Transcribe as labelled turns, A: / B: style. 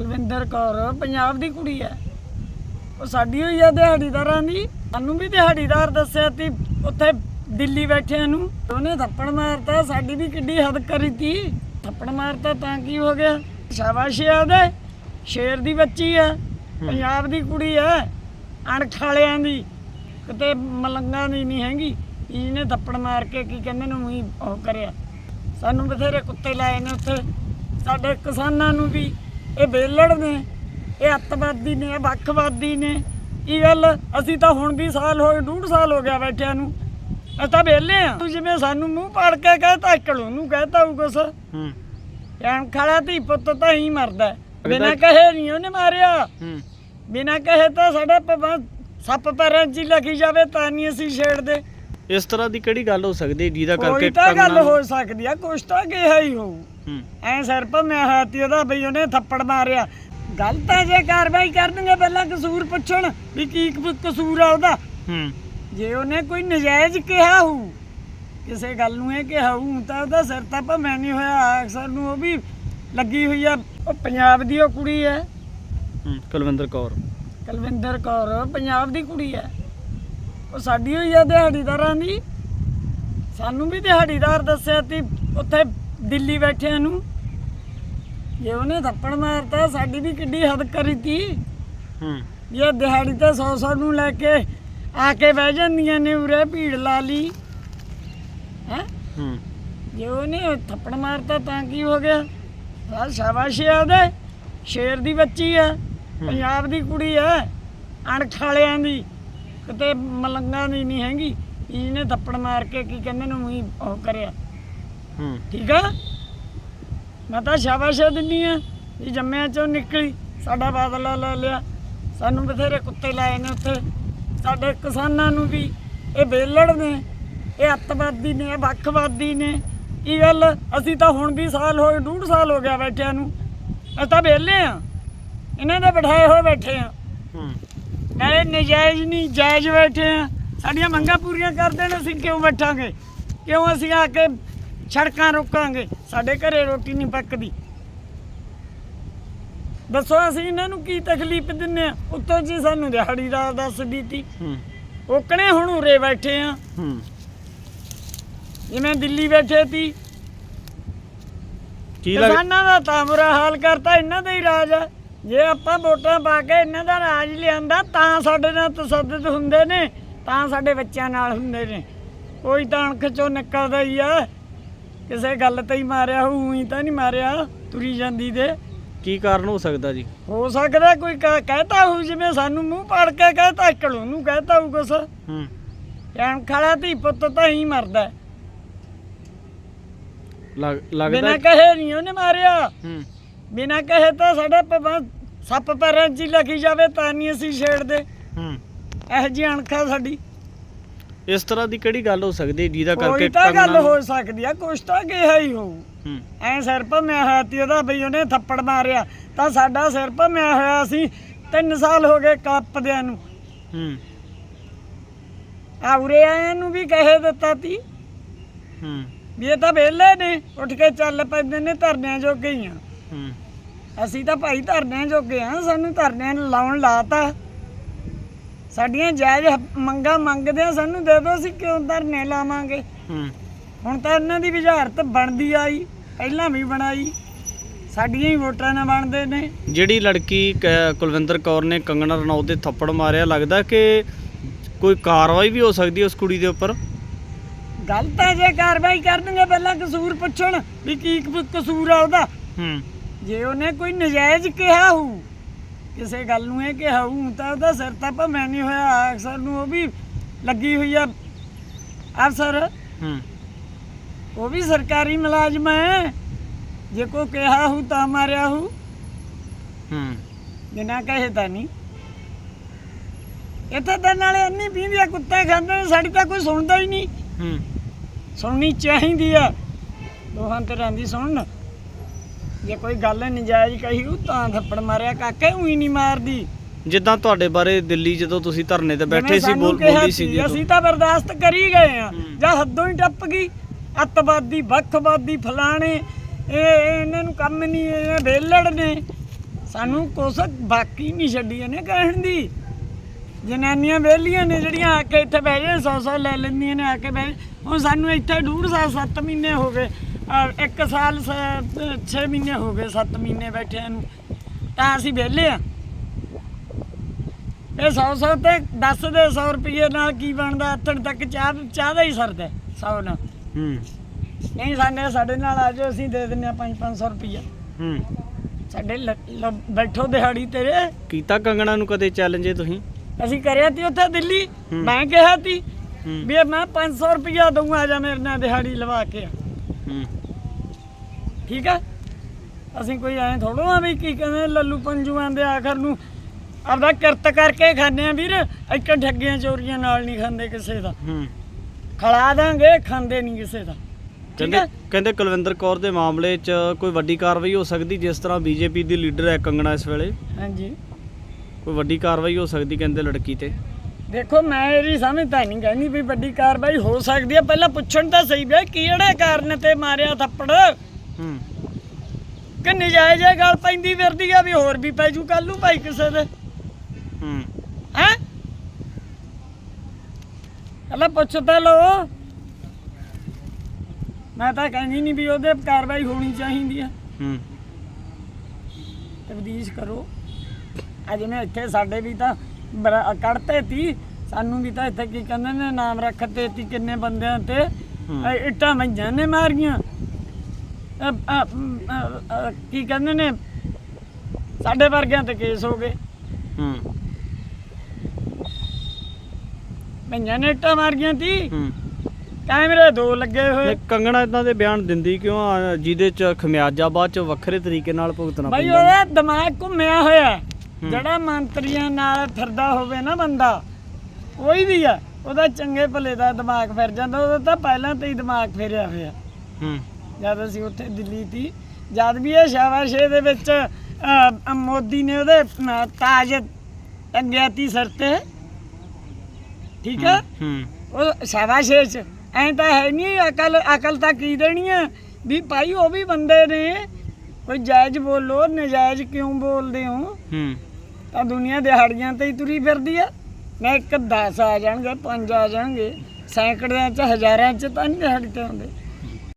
A: ਕੁਲਵਿੰਦਰ ਕੌਰ ਪੰਜਾਬ ਦੀ ਕੁੜੀ ਹੈ। ਉਹ ਸਾਡੀ ਹੋਈ ਆ ਦਿਹਾੜੀਦਾਰਾਂ ਦੀ। ਸਾਨੂੰ ਵੀ ਦਿਹਾੜੀਦਾਰ ਦੱਸਿਆ ਤੀ ਉੱਥੇ ਦਿੱਲੀ ਬੈਠਿਆਂ ਨੂੰ। ਉਹਨੇ ਥੱਪੜ ਮਾਰਤਾ ਸਾਡੀ ਵੀ ਕਿੱਡੀ ਹੱਦ ਕਰੀ ਤੀ। ਥੱਪੜ ਮਾਰਤਾ ਤਾਂ ਕੀ ਹੋ ਗਿਆ? ਸ਼ਾਬਾਸ਼ ਆ ਉਹਦੇ ਸ਼ੇਰ ਦੀ ਬੱਚੀ ਆ ਪੰਜਾਬ ਦੀ ਕੁੜੀ ਆ ਅਣਖ ਵਾਲਿਆਂ ਦੀ। ਕਿਤੇ ਮਲੰਗਾਂ ਦੀ ਨਹੀਂ ਹੈਗੀ। ਇਹਨੇ ਥੱਪੜ ਮਾਰ ਕੇ ਕੀ ਕਹਿੰਦੇ ਨੂੰ ਵੀ ਉਹ ਕਰਿਆ। ਸਾਨੂੰ ਬਥੇਰੇ ਕੁੱਤੇ ਲਾਏ ਨੇ ਉੱਥੇ। ਸਾਡੇ ਕਿਸਾਨਾਂ ਨੂੰ ਵੀ ਇਹ ਬੇਲੜ ਨੇ ਇਹ ਅੱਤਵਾਦੀ ਨੇ ਇਹ ਵੱਖਵਾਦੀ ਨੇ। ਇਹ ਗੱਲ ਅਸੀਂ ਤਾਂ ਹੁਣ ਵੀ ਸਾਲ ਹੋਏ ਡੂਢ ਸਾਲ ਹੋ ਗਿਆ ਬੈਠਿਆਂ ਨੂੰ। ਅਸੀਂ ਤਾਂ ਵਿਹਲੇ ਆ। ਤੂੰ ਜਿਵੇਂ ਸਾਨੂੰ ਮੂੰਹ ਪਾੜ ਕੇ ਕਹਤਾ ਇਕਲੂ ਨੂੰ ਕਹਤਾ ਉਹ ਕੁਛ
B: ਹੂੰ।
A: ਐਨ ਖੜਾ ਧੀ ਪੁੱਤ ਤਾਂ ਹੀ ਮਰਦਾ ਬਿਨਾ ਕਹੇ ਨਹੀਂ ਉਹਨੇ ਮਾਰਿਆ।
B: ਹੂੰ।
A: ਬਿਨਾ ਕਹੇ ਤਾਂ ਸਾਡਾ ਪਵਾ ਸੱਪ ਪੈਰਾਂ 'ਚ ਹੀ ਲੱਗੀ ਜਾਵੇ ਤਾਂ ਨਹੀਂ ਅਸੀਂ ਛੇੜਦੇ।
B: ਇਸ ਤਰ੍ਹਾਂ ਦੀ ਕਿਹੜੀ ਗੱਲ ਹੋ ਸਕਦੀ ਜਿਹਦਾ
A: ਕੋਈ
B: ਕਰਕੇ
A: ਤਾਂ ਗੱਲ ਹੋ ਸਕਦੀ ਆ ਕੁਛ ਤਾਂ ਕਿਹਾ ਹੀ ਹੋਊ।
B: ਹੂੰ
A: ਐ ਸਿਰ ਭੰਮਿਆ ਹੋਇਆ ਤੀ ਉਹਦਾ ਬਈ ਉਹਨੇ ਥੱਪੜ ਮਾਰਿਆ। ਗਲਤ ਹੈ ਜੇ ਕਾਰਵਾਈ ਕਰਨਗੇ ਪਹਿਲਾਂ ਕਸੂਰ ਪੁੱਛਣ ਵੀ ਕੀ ਕ- ਕਸੂਰ ਆ ਉਹਦਾ।
B: ਹੂੰ।
A: ਜੇ ਉਹਨੇ ਕੋਈ ਨਜਾਇਜ਼ ਕਿਹਾ ਹੋਊ ਕਿਸੇ ਗੱਲ ਨੂੰ ਇਹ ਕਿਹਾ ਹੋਊ ਤਾਂ ਉਹਦਾ ਸਿਰ ਤਾਂ ਭੰਮਿਆ ਨਹੀਂ ਹੋਇਆ। ਅਕਸਰ ਨੂੰ ਉਹ ਵੀ ਲੱਗੀ ਹੋਈ ਆ। ਉਹ ਪੰਜਾਬ ਦੀ ਉਹ ਕੁੜੀ ਹੈ
B: ਹੂੰ ਕੁਲਵਿੰਦਰ ਕੌਰ।
A: ਕੁਲਵਿੰਦਰ ਕੌਰ ਪੰਜਾਬ ਦੀ ਕੁੜੀ ਹੈ ਉਹ ਸਾਡੀ ਹੋਈ ਆ ਦਿਹਾੜੀਦਾਰਾਂ ਦੀ। ਸਾਨੂੰ ਵੀ ਦਿਹਾੜੀਦਾਰ ਦੱਸਿਆ ਤੀ ਉੱਥੇ ਦਿੱਲੀ ਬੈਠਿਆਂ ਨੂੰ। ਜੇ ਉਹਨੇ ਥੱਪੜ ਮਾਰਤਾ ਸਾਡੀ ਵੀ ਕਿੱਡੀ ਹੱਦ ਕਰੀ ਤੀ।
B: ਹੂੰ।
A: ਇਹ ਦਿਹਾੜੀ ਤੇ 100 100 ਨੂੰ ਲੈ ਕੇ ਆ ਕੇ ਬਹਿ ਜਾਂਦੀਆਂ ਨੇ ਉਰੇ ਭੀੜ ਲਾ ਲਈ। ਹੈ?
B: ਹੂੰ।
A: ਜੇ ਉਹਨੇ ਥੱਪੜ ਮਾਰਤਾ ਤਾਂ ਕੀ ਹੋ ਗਿਆ? ਆ ਸ਼ਾਬਾਸ਼ ਉਹਦੇ ਸ਼ੇਰ ਦੀ ਬੱਚੀ ਆ ਪੰਜਾਬ ਦੀ ਕੁੜੀ ਆ ਅਣਖ ਵਾਲਿਆਂ ਦੀ। ਕਿਤੇ ਮਲੰਗਾਂ ਦੀ ਨਹੀਂ ਹੈਗੀ। ਇਹਨੇ ਥੱਪੜ ਮਾਰ ਕੇ ਕੀ ਕਹਿੰਦੇ ਨੂੰ ਉਹ ਕਰਿਆ।
B: ਹੂੰ
A: ਠੀਕ ਆ? ਮੈਂ ਤਾਂ ਸ਼ਾਬਾਸ਼ ਦਿੰਨੀ ਆ ਇਹ ਜੰਮਿਆਂ ਚੋਂ ਨਿਕਲੀ ਸਾਡਾ ਬਾਦਲਾ ਲੈ ਲਿਆ। ਸਾਨੂੰ ਬਥੇਰੇ ਕੁੱਤੇ ਲਾਏ ਨੇ ਉੱਥੇ। ਸਾਡੇ ਕਿਸਾਨਾਂ ਨੂੰ ਵੀ ਇਹ ਬੇਲੜ ਨੇ ਇਹ ਅੱਤਵਾਦੀ ਨੇ ਇਹ ਵੱਖਵਾਦੀ ਨੇ। ਇਹ ਗੱਲ? ਅਸੀਂ ਤਾਂ ਹੁਣ ਵੀ ਸਾਲ ਹੋਏ ਡੂਢ ਸਾਲ ਹੋ ਗਿਆ ਬੈਠਿਆਂ ਨੂੰ। ਅਸੀਂ ਤਾਂ ਵਿਹਲੇ ਆ। ਇਹਨਾਂ ਦੇ ਬਿਠਾਏ ਹੋਏ ਬੈਠੇ ਆ।
B: ਹੂੰ।
A: ਨਾਲੇ ਨਜਾਇਜ਼ ਨਹੀਂ ਜਾਇਜ਼ ਬੈਠੇ ਆ। ਸਾਡੀਆਂ ਮੰਗਾਂ ਪੂਰੀਆਂ ਕਰ ਦੇਣ ਅਸੀਂ ਕਿਉਂ ਬੈਠਾਂਗੇ? ਕਿਉਂ ਅਸੀਂ ਆ ਕੇ ਸੜਕਾਂ ਰੋਕਾਂਗੇ ਸਾਡੇ ਘਰੇ ਰੋਟੀ ਨਹੀਂ ਪੱਕਦੀ। ਦੱਸੋ ਅਸੀਂ ਇਹਨਾਂ ਨੂੰ ਕੀ ਤਕਲੀਫ ਦਿੰਨੇ ਆ? ਉੱਤੋਂ ਜੀ ਸਾਨੂੰ ਦਿਹਾੜੀ ਦਾ ਦੱਸ ਦਿੱਤੀ
B: ਹੂੰ।
A: ਓਕਣੇ ਹੁਣ ਉਰੇ ਬੈਠੇ ਆ।
B: ਹੂੰ।
A: ਜਿਵੇਂ ਦਿੱਲੀ ਬੈਠੇ ਸੀ।
B: ਕੀ ਲੱਗ
A: ਕਿਸਾਨਾਂ ਦਾ ਤਾਂ ਬੁਰਾ ਹਾਲ ਕਰਤਾ ਇਹਨਾਂ ਦਾ ਹੀ ਰਾਜ ਹੈ ਜੇ ਆਪਾਂ ਵੋਟਾਂ ਪਾ ਕੇ ਇਹਨਾਂ ਦਾ ਰਾਜ ਲਿਆਂਦਾ ਤਾਂ ਸਾਡੇ ਨਾਲ ਤਸੱਦਦ ਹੁੰਦੇ ਨੇ ਤਾਂ ਸਾਡੇ ਬੱਚਿਆਂ ਨਾਲ ਹੁੰਦੇ ਨੇ। ਕੋਈ ਤਾਂ ਅਣਖ ਚੋਂ ਨਿਕਲਦਾ ਹੀ ਆ। ਕਿਸੇ ਗੱਲ ਤੇ ਹੀ ਮਾਰਿਆ ਹੋਊ ਹੀ ਤਾਂ ਨਹੀਂ ਮਾਰਿਆ ਤੁਰੀ ਜਾਂਦੀ ਦੇ
B: ਕੀ ਕਾਰਨ ਹੋ ਸਕਦਾ ਜੀ?
A: ਹੋ ਸਕਦਾ ਕੋਈ ਕ- ਕਹਿਤਾ ਹੋਊ ਜਿਵੇਂ ਸਾਨੂੰ ਮੂੰਹ ਪਾੜ ਕੇ ਕਹਿਤਾ ਇਕਲੂ ਨੂੰ ਕਹਿਤਾ ਹੋਊ ਕੁਛ।
B: ਹੂੰ।
A: ਐਨ ਖੜਾ ਧੀ ਪੁੱਤ ਤਾਂ ਹੀ ਮਰਦਾ। ਹੈ।
B: ਲੱਗ- ਲੱਗਦਾ
A: ਬਿਨਾਂ ਕਹੇ ਨਹੀਂ ਉਹਨੇ ਮਾਰਿਆ।
B: ਹੂੰ।
A: ਬਿਨਾਂ ਕਹੇ ਤਾਂ ਸਾਡਾ ਪਵਾ ਸੱਪ ਪੈਰਾਂ 'ਚ ਹੀ ਲੱਗੀ ਜਾਵੇ ਤਾਂ ਨਹੀਂ ਅਸੀਂ ਛੇੜਦੇ।
B: ਹੂੰ।
A: ਇਹੋ ਜਿਹੀ ਅਣਖਾ ਸਾਡੀ।
B: ਇਸ ਤਰ੍ਹਾਂ ਦੀ ਕਿਹੜੀ ਗੱਲ ਹੋ ਸਕਦੀ ਹੈ ਜਿਹਦਾ
A: ਕੋਈ
B: ਕਰਕੇ
A: ਤਾਂ ਗੱਲ ਹੋ ਸਕਦੀ ਆ ਕੁਛ ਤਾਂ ਕਿਹਾ ਹੀ ਹੋਊ।
B: ਹੂੰ।
A: ਐ ਸਿਰ ਭੰਮਿਆ ਹੋਇਆ ਤੀ ਉਹਦਾ ਬਈ ਉਹਨੇ ਥੱਪੜ ਮਾਰਿਆ ਤਾਂ ਸਾਡਾ ਸਿਰ ਭੰਮਿਆ ਹੋਇਆ ਸੀ 3 ਸਾਲ ਹੋ ਗਏ ਕੱਪਦਿਆਂ ਨੂੰ।
B: ਹੂੰ।
A: ਆ ਉਰੇ ਆਇਆਂ ਨੂੰ ਵੀ ਕਹੇ ਦਿੱਤਾ ਤੀ।
B: ਹੂੰ।
A: ਵੀ ਇਹ ਤਾਂ ਵਿਹਲੇ ਨੇ ਉੱਠ ਕੇ ਚੱਲ ਪੈਂਦੇ ਨੇ ਧਰਨਿਆਂ ਜੋਗੇ ਹੀ ਆ।
B: ਹੂੰ।
A: ਅਸੀਂ ਤਾਂ ਭਾਈ ਧਰਨਿਆਂ ਜੋਗੇ ਆ ਸਾਨੂੰ ਧਰਨਿਆਂ ਨੂੰ ਲਾਉਣ ਲਾਤਾ। ਸਾਡੀਆਂ ਜਾਇਜ਼ ਮੰਗਾਂ ਮੰਗਦੇ ਆ ਸਾਨੂੰ ਦੇ ਦਿਓ ਅਸੀਂ ਕਿਉਂ ਧਰਨੇ ਲਾਵਾਂਗੇ?
B: ਹੂੰ।
A: ਹੁਣ ਤਾਂ ਇਹਨਾਂ ਦੀ ਵਿਚਾਰਤ ਬਣਦੀ ਆਈ ਪਹਿਲਾਂ ਵੀ ਬਣਾਈ। ਸਾਡੀਆਂ ਹੀ ਵੋਟਾਂ ਨਾਲ ਬਣਦੇ ਨੇ।
B: ਜਿਹੜੀ ਲੜਕੀ ਕ- ਕੁਲਵਿੰਦਰ ਕੌਰ ਨੇ ਕੰਗਣਾ ਰਣੌਤ ਦੇ ਥੱਪੜ ਮਾਰਿਆ ਲੱਗਦਾ ਕਿ ਕੋਈ ਕਾਰਵਾਈ ਵੀ ਹੋ ਸਕਦੀ ਹੈ ਉਸ ਕੁੜੀ ਦੇ ਉੱਪਰ?
A: ਗਲਤ ਹੈ ਜੇ ਕਾਰਵਾਈ ਕਰਨਗੇ ਪਹਿਲਾਂ ਕਸੂਰ ਪੁੱਛਣ ਵੀ ਕੀ ਕ- ਕਸੂਰ ਆ ਉਹਦਾ।
B: ਹੂੰ।
A: ਜੇ ਉਹਨੇ ਕੋਈ ਨਜਾਇਜ਼ ਕਿਹਾ ਹੋਊ ਕਿਸੇ ਗੱਲ ਨੂੰ ਇਹ ਕਿਹਾ ਹੋਊ ਤਾਂ ਉਹਦਾ ਸਿਰ ਤਾਂ ਭੰਮਿਆ ਨਹੀਂ ਹੋਇਆ। ਅਕਸਰ ਨੂੰ ਉਹ ਵੀ ਲੱਗੀ ਹੋਈ ਆ। ਅਫਸਰ
B: ਹੂੰ।
A: ਉਹ ਵੀ ਸਰਕਾਰੀ ਮੁਲਾਜ਼ਮ ਹੈ ਜੇ ਕੋ ਕਿਹਾ ਹੂ ਤਾਂ ਮਾਰਿਆ ਹੂ।
B: ਹੂੰ।
A: ਬਿਨਾਂ ਕਹੇ ਤਾਂ ਨਹੀਂ। ਇੱਥੇ ਤਾਂ ਨਾਲੇ ਇੰਨੀ ਪੀਂਦੀਆਂ ਕੁੱਤੇ ਖਾਂਦੇ ਨੇ ਸਾਡੀ ਤਾਂ ਕੋਈ ਸੁਣਦਾ ਹੀ ਨਹੀਂ।
B: ਹੂੰ।
A: ਸੁਣਨੀ ਚਾਹੀਦੀ ਆ। ਦੋਹਾਂ ਤਰ੍ਹਾਂ ਦੀ ਸੁਣਨ। ਜੇ ਕੋਈ ਗੱਲ ਨਜਾਇਜ਼ ਕਹੀ ਹੂ ਤਾਂ ਥੱਪੜ ਮਾਰਿਆ ਕਾਕੇ ਉਹੀ ਨਹੀਂ ਮਾਰਦੀ।
B: ਜਿੱਦਾਂ ਤੁਹਾਡੇ ਬਾਰੇ ਦਿੱਲੀ ਜਦੋਂ ਤੁਸੀਂ ਧਰਨੇ ਤੇ ਬੈਠੇ
A: ਜਿਵੇਂ
B: ਸੀ
A: ਸਾਨੂੰ
B: ਬੋਲ
A: ਕਿਹਾ
B: ਬੋਲੀ ਸੀ
A: ਅਸੀਂ ਤਾਂ ਬਰਦਾਸ਼ਤ ਕਰੀ ਗਏ ਆ। ਜਾਂ ਹੱਦੋਂ ਹੀ ਟੱਪ ਗਈ। ਅੱਤਵਾਦੀ ਵੱਖਵਾਦੀ ਫਲਾਣੇ ਇਹ ਇਹ ਇਹਨਾਂ ਨੂੰ ਕੰਮ ਨਹੀਂ ਇਹ ਵੇਲੜ ਨੇ। ਸਾਨੂੰ ਕੁਛ ਬਾਕੀ ਨਹੀਂ ਛੱਡੀ ਇਹਨੇ ਕਹਿਣ ਦੀ। ਜਨਾਨੀਆਂ ਵਿਹਲੀਆਂ ਨੇ ਜਿਹੜੀਆਂ ਆ ਕੇ ਇੱਥੇ ਬਹਿ ਜਾਣ ਸੌ ਸੌ ਲੈ ਲੈਂਦੀਆਂ ਨੇ ਆ ਕੇ ਬਹਿ ਹੁਣ ਸਾਨੂੰ ਇੱਥੇ ਡੂਢ ਸਾਲ 7 ਮਹੀਨੇ ਹੋ ਗਏ। ਅਹ ਇੱਕ ਸਾਲ 6 ਮਹੀਨੇ ਹੋ ਗਏ 7 ਮਹੀਨੇ ਬੈਠਿਆਂ ਨੂੰ ਤਾਂ ਅਸੀਂ ਵਿਹਲੇ ਆ। ਇਹ 100 100 ਤੇ 10 ਦੇ 100 ਰੁਪਏ ਨਾਲ ਕੀ ਬਣਦਾ? ਅੱਤਣ ਤੱਕ ਚਾਹ ਚਾਹ ਦਾ ਹੀ ਸਰਦਾ 100 ਨਾਲ।
B: ਹੂੰ।
A: ਨਹੀਂ ਸਾਡੇ ਸਾਡੇ ਨਾਲ ਆ ਜਾਓ ਅਸੀਂ ਦੇ ਦਿੰਨੇ ਆ 5 500 ਰੁਪਏ
B: ਹੂੰ।
A: ਸਾਡੇ ਲ- ਲ- ਬੈਠੋ ਦਿਹਾੜੀ ਤੇਰੇ।
B: ਕੀਤਾ ਕੰਗਣਾ ਨੂੰ ਕਦੇ ਚੈਲੰਜ ਇਹ ਤੁਸੀਂ?
A: ਅਸੀਂ ਕਰਿਆ ਤੀ ਉੱਥੇ ਦਿੱਲੀ।
B: ਹੂੰ।
A: ਮੈਂ ਕਿਹਾ ਤੀ
B: ਹੂੰ।
A: ਵੀ ਮੈਂ 500 ਰੁਪਇਆ ਦਊਂਗਾ ਜਾਂ ਮੇਰੇ ਨਾਲ ਦਿਹਾੜੀ ਲਵਾ ਕੇ। ਆ।
B: ਹੂੰ।
A: ਠੀਕ ਆ? ਅਸੀਂ ਕੋਈ ਐ ਥੋੜੋ ਆ ਵੀ ਕੀ ਕਹਿੰਦੇ ਲੱਲੂ ਪੰਜੂਆਂ ਦੇ ਆਖਰ ਨੂੰ ਆਪਦਾ ਕਿਰਤ ਕਰਕੇ ਖਾਂਦੇ ਆ ਵੀਰ ਇੱਕ ਠੱਗੀਆਂ ਚੋਰੀਆਂ ਨਾਲ ਨਹੀਂ ਖਾਂਦੇ ਕਿਸੇ ਦਾ।
B: ਹੂੰ।
A: ਖਿਲਾ ਦਾਂਗੇ ਖਾਂਦੇ ਨਹੀਂ ਕਿਸੇ ਦਾ।
B: ਕਹਿੰਦੇ
A: ਹੈ
B: ਕਹਿੰਦੇ ਕੁਲਵਿੰਦਰ ਕੌਰ ਦੇ ਮਾਮਲੇ 'ਚ ਕੋਈ ਵੱਡੀ ਕਾਰਵਾਈ ਹੋ ਸਕਦੀ ਜਿਸ ਤਰ੍ਹਾਂ ਬੀਜੇਪੀ ਦੀ ਲੀਡਰ ਹੈ ਕੰਗਣਾ ਇਸ ਵੇਲੇ?
A: ਹਾਂਜੀ।
B: ਕੋਈ ਵੱਡੀ ਕਾਰਵਾਈ ਹੋ ਸਕਦੀ ਕਹਿੰਦੇ ਲੜਕੀ ਤੇ?
A: ਦੇਖੋ ਮੈਂ ਇਹਦੀ ਸਮਝ ਤਾਂ ਨਹੀਂ ਕਹਿੰਦੀ ਵੀ ਵੱਡੀ ਕਾਰਵਾਈ ਹੋ ਸਕਦੀ ਹੈ ਪਹਿਲਾਂ ਪੁੱਛਣ ਤਾਂ ਸਹੀ ਵੀ ਕਿਹੜੇ ਕਾਰਨ ਤੇ ਮਾਰਿਆ ਥੱਪੜ?
B: ਹੂੰ।
A: ਕਿ ਨਜਾਇਜ਼ ਇਹ ਗੱਲ ਪੈਂਦੀ ਫਿਰਦੀ ਆ ਵੀ ਹੋਰ ਵੀ ਪੈ ਜੂ ਕੱਲ ਨੂੰ ਭਾਈ ਕਿਸੇ ਦੇ।
B: ਹੂੰ।
A: ਹੈ? ਹਲਾ ਪੁੱਛ ਤਾਂ ਲੋ ਮੈਂ ਤਾਂ ਕਹਿੰਦੀ ਨਹੀਂ ਵੀ ਉਹਦੇ ਕਾਰਵਾਈ ਹੋਣੀ ਚਾਹੀਦੀ ਹੈ
B: ਹੂੰ।
A: ਤਬਦੀਸ਼ ਕਰੋ। ਅੱਜ ਮੈਂ ਇੱਥੇ ਸਾਡੇ ਵੀ ਤਾਂ ਕੱਢਤੇ ਤੀ ਸਾਨੂੰ ਵੀ ਤਾਂ ਇੱਥੇ ਕੀ ਕਹਿੰਦੇ ਨੇ ਨਾਮ ਰੱਖਤੇ ਤੀ ਕਿੰਨੇ ਬੰਦਿਆਂ ਤੇ। ਇੱਟਾਂ ਮਈਆਂ ਨੇ ਮਾਰੀਆਂ। ਕੀ ਕਹਿੰਦੇ ਨੇ? ਸਾਡੇ ਵਰਗਿਆਂ ਤੇ ਕੇਸ ਹੋ ਗਏ।
B: ਹੂੰ।
A: ਮਈਆਂ ਨੇ ਇੱਟਾਂ ਮਾਰੀਆਂ ਤੀ।
B: ਹੂੰ।
A: ਕੈਮਰੇ ਦੋ ਲੱਗੇ ਹੋਏ।
B: ਕੰਗਣਾ ਇਦਾਂ ਦੇ ਬਿਆਨ ਦਿੰਦੀ ਕਿਉਂ ਆ? ਜਿਹਦੇ 'ਚ ਖਮਿਆਜਾ ਬਾਅਦ 'ਚ ਵੱਖਰੇ ਤਰੀਕੇ ਨਾਲ ਭੁਗਤਣਾ
A: ਬਈ
B: ਪੈਂਦਾ।
A: ਉਹਦਾ ਦਿਮਾਗ ਘੁੰਮਿਆ ਹੋਇਆ ਹੈ।
B: ਹੂੰ।
A: ਜਿਹੜਾ ਮੰਤਰੀਆਂ ਨਾਲ ਫਿਰਦਾ ਹੋਵੇ ਨਾ ਬੰਦਾ ਕੋਈ ਵੀ ਆ ਉਹਦਾ ਚੰਗੇ ਭਲੇ ਦਾ ਦਿਮਾਗ ਫਿਰ ਜਾਂਦਾ ਉਹਦਾ ਤਾਂ ਪਹਿਲਾਂ ਤੋਂ ਹੀ ਦਿਮਾਗ ਫੇਰਿਆ ਹੋਇਆ।
B: ਹੂੰ।
A: ਜਦ ਅਸੀਂ ਉੱਥੇ ਦਿੱਲੀ ਸੀ ਜਦ ਵੀ ਇਹ ਸ਼ਾਬਾਸ਼ੇ ਦੇ ਵਿੱਚ ਮੋਦੀ ਨੇ ਉਹਦੇ ਅਹ, ਤਾਜ ਟੰਗਿਆ ਤੀ ਸਿਰ ਤੇ ਠੀਕ ਹੈ?
B: ਹੂੰ
A: ਉਹ ਸ਼ਾਬਾਸ਼ੇ ਚ ਐਂ ਤਾਂ ਹੈ ਨਹੀਂ ਅਕਲ ਅਕਲ ਤਾਂ ਕੀ ਦੇਣੀ ਹੈ ਵੀ ਭਾਈ ਉਹ ਵੀ ਬੰਦੇ ਨੇ ਕੋਈ ਜਾਇਜ਼ ਬੋਲੋ ਨਜਾਇਜ਼ ਕਿਉਂ ਬੋਲਦੇ ਹੋ?
B: ਹੂੰ।
A: ਤਾਂ ਦੁਨੀਆ ਦਿਹਾੜੀਆਂ ਤੇ ਹੀ ਤੁਰੀ ਫਿਰਦੀ ਆ। ਮੈਂ ਇੱਕ 10 ਆ ਜਾਣਗੇ 5 ਆ ਜਾਣਗੇ ਸੈਂਕੜਿਆਂ ਚ ਹਜ਼ਾਰਾਂ ਚ ਤਾਂ ਨਹੀਂ ਦਿਹਾੜੀ ਤੇ ਆਉਂਦੇ।